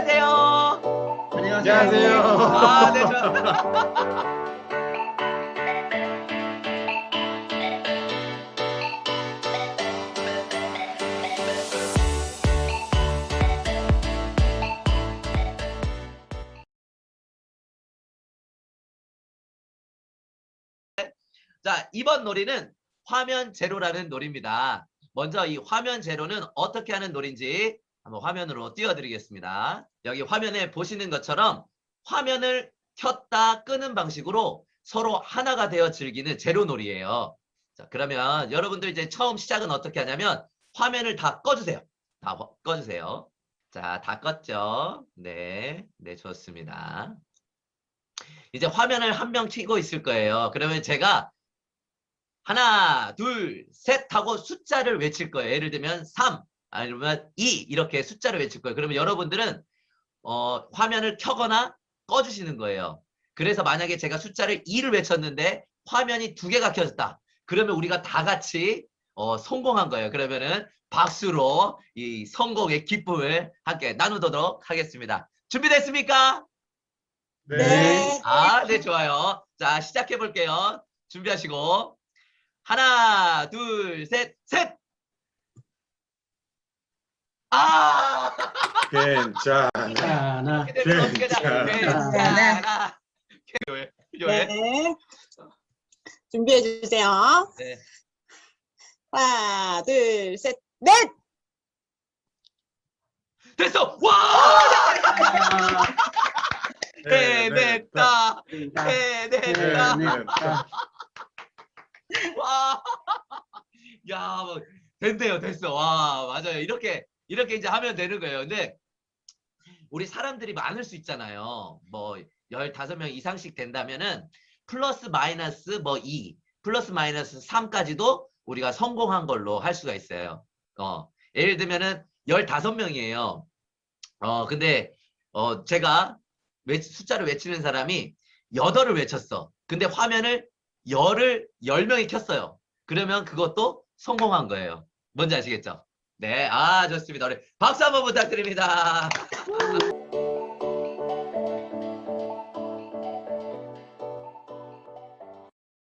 안녕하세요. 안녕하세요. 아, 네, 좋아. 자, 이번 놀이는 화면 제로라는 놀이입니다. 먼저 이 화면 제로는 어떻게 하는 놀인지 한번 화면으로 띄워드리겠습니다. 여기 화면에 보시는 것처럼 화면을 켰다 끄는 방식으로 서로 하나가 되어 즐기는 제로 놀이에요. 자, 그러면 여러분들 이제 처음 시작은 어떻게 하냐면 화면을 다 꺼주세요. 다 화- 꺼주세요. 자, 다 껐죠? 네, 네, 좋습니다. 이제 화면을 한 명 켜고 있을 거예요. 그러면 제가 하나, 둘, 셋 하고 숫자를 외칠 거예요. 예를 들면 3, 아니면 2 이렇게 숫자를 외칠 거예요. 그러면 여러분들은 어, 화면을 켜거나 꺼주시는 거예요. 그래서 만약에 제가 숫자를 2를 외쳤는데 화면이 두 개가 켜졌다. 그러면 우리가 다 같이 어, 성공한 거예요. 그러면은 박수로 이 성공의 기쁨을 함께 나누도록 하겠습니다. 준비됐습니까? 네. 아, 네, 좋아요. 자, 시작해 볼게요. 준비하시고. 하나, 둘, 셋, 셋! 아! 괜찮아. 하나, 다 괜찮아. 괜찮아. 왜? 왜? 네. 준비해 주세요. 네. 하나, 둘, 셋, 넷! 됐어! 와! 해냈다! 해냈다! 해냈다. 와! 야, 뭐, 된대요, 됐어. 와, 맞아요. 이렇게, 이렇게 이제 하면 되는 거예요. 근데, 우리 사람들이 많을 수 있잖아요. 뭐, 15명 이상씩 된다면은, 플러스 마이너스 뭐 2, 플러스 마이너스 3까지도 우리가 성공한 걸로 할 수가 있어요. 어, 예를 들면은 15명이에요. 어, 근데, 어, 제가 외- 숫자를 외치는 사람이 8을 외쳤어. 근데 화면을 열을 열 명이 켰어요. 그러면 그것도 성공한 거예요. 뭔지 아시겠죠? 네, 아 좋습니다. 우리 박수 한번 부탁드립니다.